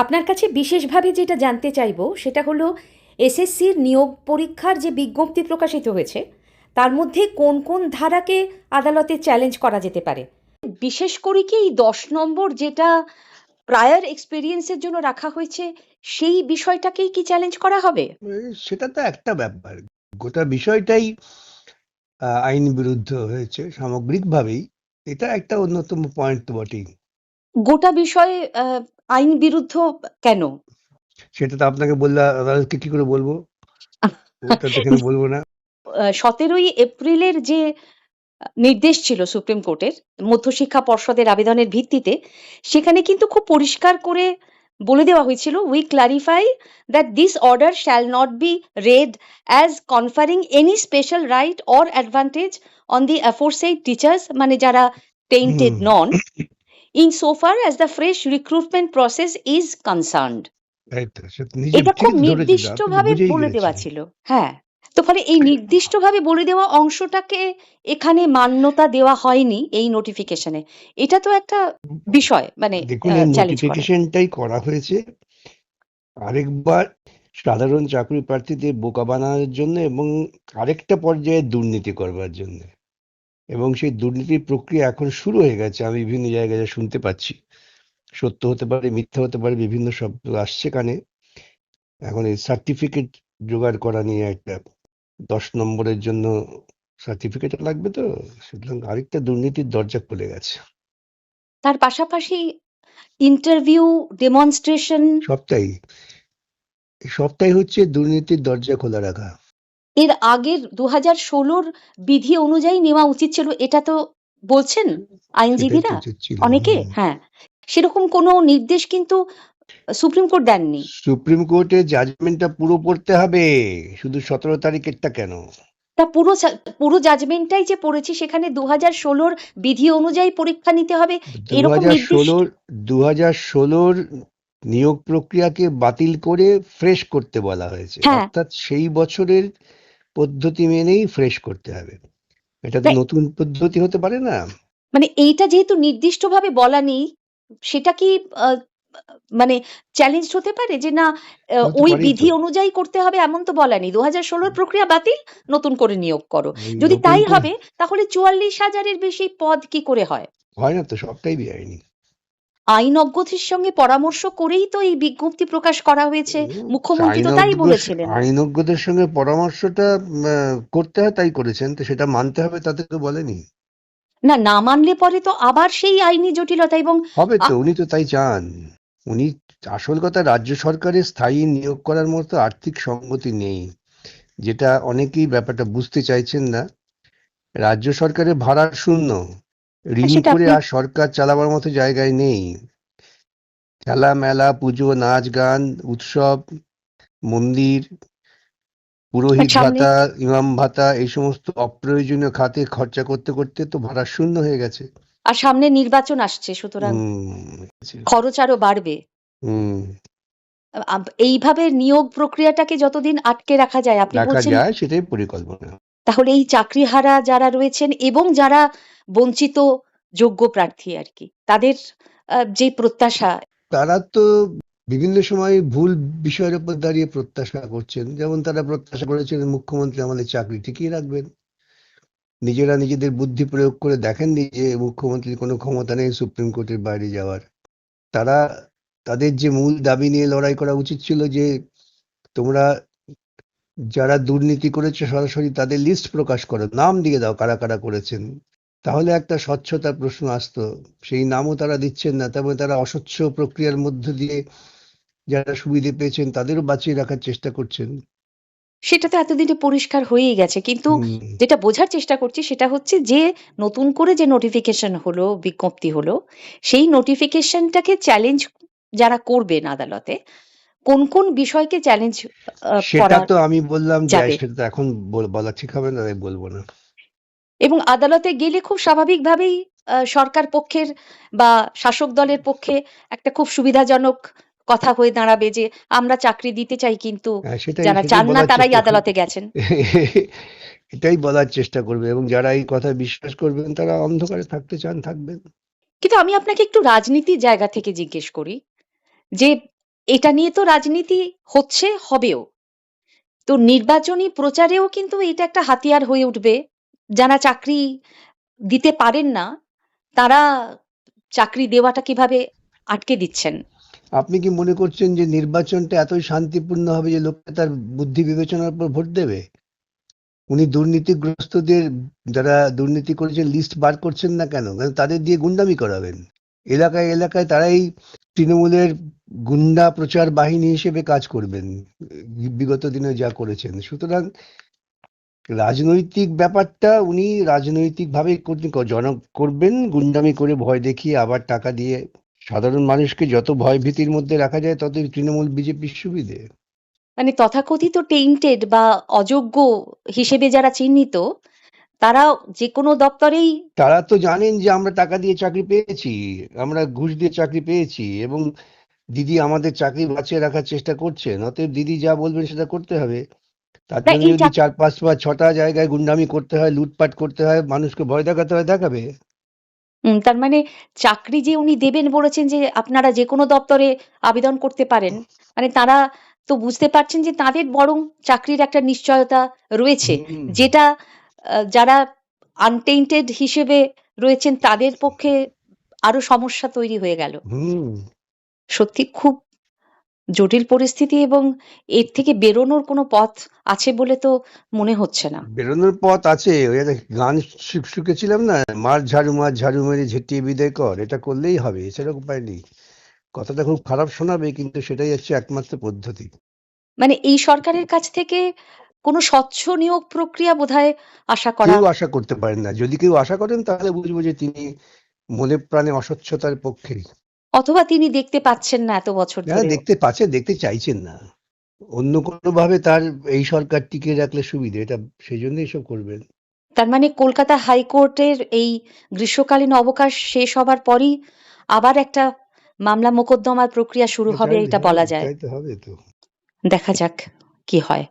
আপনার কাছে বিশেষভাবে যেটা জানতে চাইব সেটা হলো এসএসসির নিয়োগ পরীক্ষার যে বিজ্ঞপ্তি প্রকাশিত হয়েছে তার মধ্যে কোন কোন ধারাকে আদালতে চ্যালেঞ্জ করা যেতে পারে? বিশেষ করে কি এই দশ নম্বর যেটা প্রায়ার এক্সপিরিয়েন্সের জন্য রাখা হয়েছে সেই বিষয়টাকেই কি চ্যালেঞ্জ করা হবে? সেটা তো একটা ব্যাপার। গোটা বিষয়টাই আইন বিরুদ্ধ হয়েছে সামগ্রিকভাবেই। এটা একটা অন্যতম পয়েন্ট তো বটেই। গোটা বিষয়ে আইন বিরুদ্ধ কেন? সেটা তো আপনাকে বললে আদালতকে কি করে বলব? বলব না। সতেরোই এপ্রিলের যে নির্দেশ ছিল সুপ্রিম কোর্টের মধ্যশিক্ষা পর্ষদের আবেদনের ভিত্তিতে সেখানে কিন্তু খুব পরিষ্কার করে বলে দেওয়া হয়েছিল we clarify that this order shall not be read as conferring any special right or advantage on the aforesaid teachers মানে যারা tainted non so far as the fresh recruitment process is concerned এটা খুব নির্দিষ্টভাবে বলে দেওয়া ছিল। হ্যাঁ তো ফলে এই নির্দিষ্টভাবে বলে দেওয়া অংশটাকে এখানে মান্যতা দেওয়া হয়নি এই নোটিফিকেশনে এটা তো একটা বিষয় মানে নোটিফিকেশনটাই করা হয়েছে আরেকবার সাধারণ চাকরি প্রার্থীদের বোকা বানানোর জন্য এবং আরেকটা পর্যায়ে দুর্নীতি করবার জন্য। এবং সেই দুর্নীতির প্রক্রিয়া এখন শুরু হয়ে গেছে। আমি বিভিন্ন জায়গায় যা শুনতে পাচ্ছি। সত্য হতে পারে মিথ্যা হতে পারে বিভিন্ন শব্দ আসছে কানে। এখন এই সার্টিফিকেট জোগাড় করা নিয়ে একটা দশ নম্বরের জন্য সার্টিফিকেট লাগবে তো? সুতরাং আরেকটা দুর্নীতির দরজা খুলে গেছে। তার পাশাপাশি ইন্টারভিউ ডেমনস্ট্রেশন সবটাই। সবটাই হচ্ছে দুর্নীতির দরজা খোলা রাখা। এর আগের দু হাজার ষোলোর বিধি অনুযায়ী নেওয়া উচিত ছিল এটা তো বলছেন আইনজীবীরা? অনেকে? হ্যাঁ। সেরকম কোনো নির্দেশ কিন্তু সুপ্রিম কোর্ট দেননি। সুপ্রিম কোর্টের জাজমেন্টটা পুরো পড়তে হবে শুধু সতেরো তারিখেরটা কেন? তা পুরো পুরো জাজমেন্টটাই যে পড়েছি সেখানে দু হাজার ষোলোর বিধি অনুযায়ী পরীক্ষা নিতে হবে। এরকম ষোলোর দু হাজার ষোলোর নিয়োগ প্রক্রিয়াকে বাতিল করে ফ্রেশ করতে বলা হয়েছে। হ্যাঁ। অর্থাৎ সেই বছরের পদ্ধতি মেনেই ফ্রেশ করতে হবে। এটা তো নতুন পদ্ধতি হতে পারে না। মানে এইটা যেহেতু নির্দিষ্টভাবে বলা নেই সেটা কি মানে চ্যালেঞ্জ হতে পারে যে না ওই বিধি অনুযায়ী করতে হবে এমন তো বলা নেই। দু হাজার ষোলোর প্রক্রিয়া বাতিল নতুন করে নিয়োগ করো। যদি তাই হবে তাহলে চুয়াল্লিশ হাজারের বেশি পদ কি করে হয়? হয় না তো সবটাই বেআইনি। আইন অজ্ঞতির সঙ্গে পরামর্শ করেই তো এই বিজ্ঞপ্তি প্রকাশ করা হয়েছে। মুখ্যমন্ত্রী তো তাই বলেছিলেন। আইনজ্ঞদের সঙ্গে পরামর্শটা করতে হয় তাই করেছেন তো সেটা মানতে হবে তাতে তো বলেনি। না না মানলে পরে তো আবার সেই আইনি জটিলতা এবং হবে তো উনি তো তাই চান। উনি আসল কথা রাজ্য সরকারের স্থায়ী নিয়োগ করার মতো আর্থিক সঙ্গতি নেই যেটা অনেকেই ব্যাপারটা বুঝতে চাইছেন না। রাজ্য সরকারের ভাড়া শূন্য ঋণ করে আর সরকার চালাবার মতো জায়গায় নেই। খেলা মেলা পুজো নাচ গান উৎসব মন্দির পুরোহিত ভাতা ইমাম ভাতা এই সমস্ত অপ্রয়োজনীয় খাতে খরচা করতে করতে তো ভাড়া শূন্য হয়ে গেছে। আর সামনে নির্বাচন আসছে সুতরাং খরচ আরও বাড়বে। হুম। এইভাবে নিয়োগ প্রক্রিয়াটাকে যতদিন আটকে রাখা যায় আপনি রাখা বলছেন যায় সেটাই পরিকল্পনা। তাহলে এই চাকরিহারা যারা রয়েছেন এবং যারা বঞ্চিত যোগ্য প্রার্থী আর কি, তাদের যে প্রত্যাশা। তারা তো বিভিন্ন সময় ভুল বিষয়ের উপর দাঁড়িয়ে প্রত্যাশা করছেন। যেমন তারা প্রত্যাশা করেছিলেন মুখ্যমন্ত্রী আমাদের চাকরি ঠিকই রাখবেন। নিজেরা নিজেদের বুদ্ধি প্রয়োগ করে দেখেননি যে মুখ্যমন্ত্রীর কোনো ক্ষমতা নেই সুপ্রিম কোর্টের বাইরে যাওয়ার। তারা তাদের যে মূল দাবি নিয়ে লড়াই করা উচিত ছিল যে তোমরা যারা দুর্নীতি করেছে সরাসরি তাদের লিস্ট প্রকাশ করো নাম দিয়ে দাও কারা কারা করেছেন। তাহলে একটা স্বচ্ছতার প্রশ্ন আসতো সেই নামও তারা দিচ্ছেন না তবে তারা অস্বচ্ছ প্রক্রিয়ার মধ্য দিয়ে যারা সুবিধে পেয়েছেন তাদেরও বাঁচিয়ে রাখার চেষ্টা করছেন। সেটা তো এতদিনে পরিষ্কার হয়েই গেছে কিন্তু যেটা বোঝার চেষ্টা করছি সেটা হচ্ছে যে নতুন করে যে নোটিফিকেশন হলো বিজ্ঞপ্তি হলো সেই নোটিফিকেশনটাকে চ্যালেঞ্জ যারা করবেন আদালতে কোন কোন বিষয়কে চ্যালেঞ্জ সেটা তো আমি বললাম যে সেটা এখন বলা ঠিক হবে না বলব না। এবং আদালতে গেলে খুব স্বাভাবিকভাবেই সরকার পক্ষের বা শাসক দলের পক্ষে একটা খুব সুবিধাজনক কথা হয়ে দাঁড়াবে যে আমরা চাকরি দিতে চাই কিন্তু হ্যাঁ, যারা চান না তারাই আদালতে গেছেন। এটাই বলার চেষ্টা করবে এবং যারা এই কথা বিশ্বাস করবেন তারা অন্ধকারে থাকতে চান থাকবেন। কিন্তু আমি আপনাকে একটু রাজনীতির জায়গা থেকে জিজ্ঞেস করি যে এটা নিয়ে তো রাজনীতি হচ্ছে, হবেও। তো নির্বাচনী প্রচারেও কিন্তু এটা একটা হাতিয়ার হয়ে উঠবে। যারা চাকরি দিতে পারেন না, তারা চাকরি দেওয়াটা কীভাবে আটকে দিচ্ছেন? আপনি কি মনে করছেন যে নির্বাচনটা এতই শান্তিপূর্ণ হবে যে লোকটা তার বুদ্ধি বিবেচনার উপর ভোট দেবে? উনি দুর্নীতিগ্রস্তদের যারা দুর্নীতি করেছেন লিস্ট বার করছেন না কেন তাদের দিয়ে গুন্ডামি করাবেন? এলাকায় এলাকায় তারাই তৃণমূলের গুন্ডা প্রচার বাহিনী হিসেবে কাজ করবেন, বিগত দিনে যা করেছেন। সুতরাং রাজনৈতিক ব্যাপারটা উনি রাজনৈতিকভাবে জন করবেন, গুন্ডামি করে ভয় দেখিয়ে আবার টাকা দিয়ে সাধারণ মানুষকে যত ভয় ভীতির মধ্যে রাখা যায়, ততই তৃণমূল বিজেপির সুবিধে। মানে তথাকথিত টেইন্টেড বা অযোগ্য হিসেবে যারা চিহ্নিত তারা যে কোনো দপ্তরেই তারা তো জানেন যে আমরা টাকা দিয়ে চাকরি পেয়েছি আমরা ঘুষ দিয়ে চাকরি পেয়েছি এবং দিদি আমাদের চাকরি বাঁচিয়ে রাখার চেষ্টা করছেন অতএব দিদি যা বলবেন সেটা করতে হবে। তার জন্য যদি চার পাঁচ বা ছটা জায়গায় গুন্ডামি করতে হয় লুটপাট করতে হয় মানুষকে ভয় দেখাতে হয় দেখাবে? তার মানে চাকরি যে উনি দেবেন বলেছেন যে আপনারা যে কোনো দপ্তরে আবেদন করতে পারেন মানে তারা তো বুঝতে পারছেন যে তাদের বরং চাকরির একটা নিশ্চয়তা রয়েছে যেটা যারা আনটেইন্টেড হিসেবে রয়েছেন তাদের পক্ষে আরও সমস্যা তৈরি হয়ে গেল। সত্যি খুব জটিল পরিস্থিতি এবং এর থেকে বেরোনোর কোনো পথ আছে বলে তো মনে হচ্ছে না। বেরোনোর পথ আছে। ওই একটা গান শুকেছিলাম না মার ঝাড়ু মার ঝাড়ু মেরে ঝেটিয়ে বিদায় কর এটা করলেই হবে এছাড়া উপায় নেই। কথাটা খুব খারাপ শোনাবে কিন্তু সেটাই হচ্ছে একমাত্র পদ্ধতি। মানে এই সরকারের কাছ থেকে কোনো স্বচ্ছ নিয়োগ প্রক্রিয়া বোধহয় আশা করা কেউ আশা করতে পারেন না। যদি কেউ আশা করেন তাহলে বুঝব যে তিনি মনে প্রাণে অস্বচ্ছতার পক্ষেই অথবা তিনি দেখতে পাচ্ছেন না এত বছর ধরে। দেখতে পাচ্ছে দেখতে চাইছেন না। অন্য কোনো ভাবে তার এই সরকার টিকিয়ে রাখলে সুবিধে এটা সেই জন্য এসব করবেন। তার মানে কলকাতা হাইকোর্টের এই গ্রীষ্মকালীন অবকাশ শেষ হবার পরই আবার একটা মামলা মোকদ্দমার প্রক্রিয়া শুরু হবে এটা বলা যায়। দেখা যাক কি হয়।